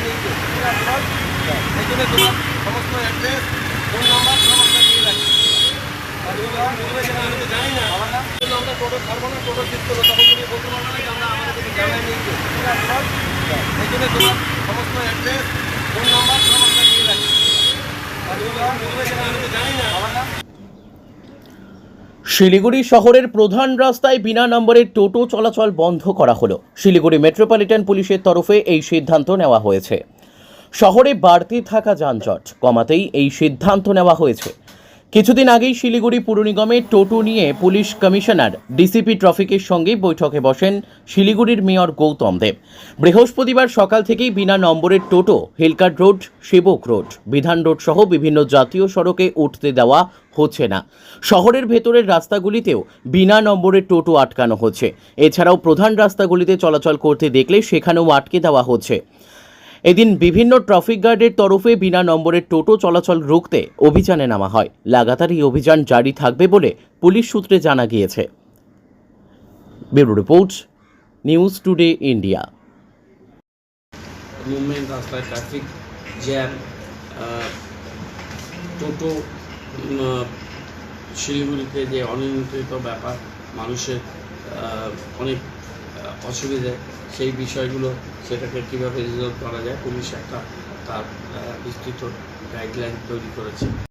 হয়নি সেই জন্য তোমার সমস্ত অ্যাড্রেস ফোন নাম্বার সব আমরা দিয়ে রাখি আর যখন বুঝবে সেটা আমি তো জানি না জন্য আমরা টোটো ছাড়বো না আমাদের জানাই নিয়েছি সমস্ত অ্যাড্রেস ফোন নাম্বার শিলিগুড়ি শহরের প্রধান রাস্তায় বিনা নম্বরের টোটো চলাচল বন্ধ করা হলো। শিলিগুড়ি মেট্রোপলিটন পুলিশের তরফে এই সিদ্ধান্ত নেওয়া হয়েছে। শহরে বাড়তি থাকা যানজট কমাতেই এই সিদ্ধান্ত নেওয়া হয়েছে। কিছুদিন আগেই শিলিগুড়ি পুর নিগমের টোটো নিয়ে পুলিশ কমিশনার ডিসিপি ট্রাফিকের সঙ্গে বৈঠকে বসেন শিলিগুড়ির মেয়র গৌতম দেব। বৃহস্পতিবার সকাল থেকেই বিনা নম্বরের টোটো hill cart road Sevoke road, Bidhan road সহ বিভিন্ন জাতীয় সড়কে উঠতে দেওয়া হচ্ছে না। শহরের ভেতরের রাস্তাগুলিতেও বিনা নম্বরের টোটো আটকানো হচ্ছে। এছাড়াও প্রধান রাস্তাগুলিতে চলাচল করতে দেখলে সেখানেও আটকে দেওয়া হচ্ছে। এদিন বিভিন্ন ট্রাফিক গার্ডের তরফে বিনা নম্বরের টোটো চলাচল রুখতে অভিযানে নামা হয়। লাগাতার এই অভিযান জারি থাকবে বলে পুলিশ সূত্রে জানা গিয়েছে। Bureau report, news today India. Movement রাস্তায় ট্রাফিক জ্যাম টোটো শিলিগুড়িতে যে অনিয়ন্ত্রিত ব্যাপার, মানুষের অনেক অসুবিধে সেই বিষয়গুলো সেটাকে কীভাবে রিজলভ করা যায়, পুলিশ একটা তার বিস্তৃত গাইডলাইন তৈরি করেছে।